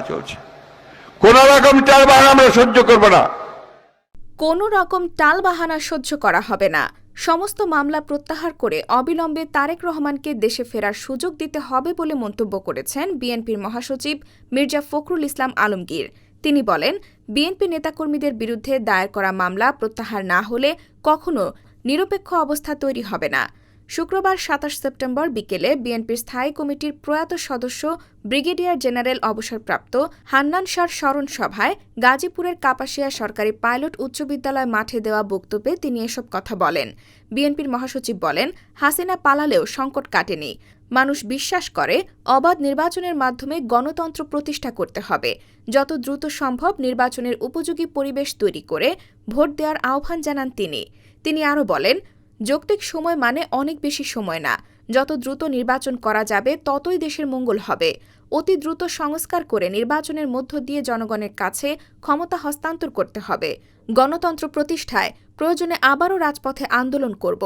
চলছে। কোন রকম বাহানা আমরা সহ্য করব না। কোনো রকম টালবাহানা সহ্য করা হবে না। সমস্ত মামলা প্রত্যাহার করে অবিলম্বে তারেক রহমানকে দেশে ফেরার সুযোগ দিতে হবে বলে মন্তব্য করেছেন বিএনপির মহাসচিব মির্জা ফখরুল ইসলাম আলমগীর। তিনি বলেন, বিএনপি নেতাকর্মীদের বিরুদ্ধে দায়ের করা মামলা প্রত্যাহার না হলে কখনো নিরপেক্ষ অবস্থা তৈরি হবে না। শুক্রবার সাতাশ সেপ্টেম্বর বিকেলে বিএনপির স্থায়ী কমিটির প্রয়াত সদস্য ব্রিগেডিয়ার জেনারেল অবসরপ্রাপ্ত হান্নান শাহর স্মরণ সভায় গাজীপুরের কাপাসিয়া সরকারি পাইলট উচ্চ বিদ্যালয় মাঠে দেওয়া বক্তব্যে তিনি এসব কথা বলেন। বিএনপির মহাসচিব বলেন, হাসিনা পালালেও সংকট কাটেনি। মানুষ বিশ্বাস করে, অবাধ নির্বাচনের মাধ্যমে গণতন্ত্র প্রতিষ্ঠা করতে হবে। যত দ্রুত সম্ভব নির্বাচনের উপযোগী পরিবেশ তৈরি করে ভোট দেওয়ার আহ্বান জানান তিনি। তিনি আরও বলেন যৌক্তিক সময় মানে অনেক বেশি সময় না। যত দ্রুত নির্বাচন করা যাবে, ততই দেশের মঙ্গল হবে। অতি দ্রুত সংস্কার করে নির্বাচনের মধ্য দিয়ে জনগণের কাছে ক্ষমতা হস্তান্তর করতে হবে। গণতন্ত্র প্রতিষ্ঠায় প্রয়োজনে আবারও রাজপথে আন্দোলন করব।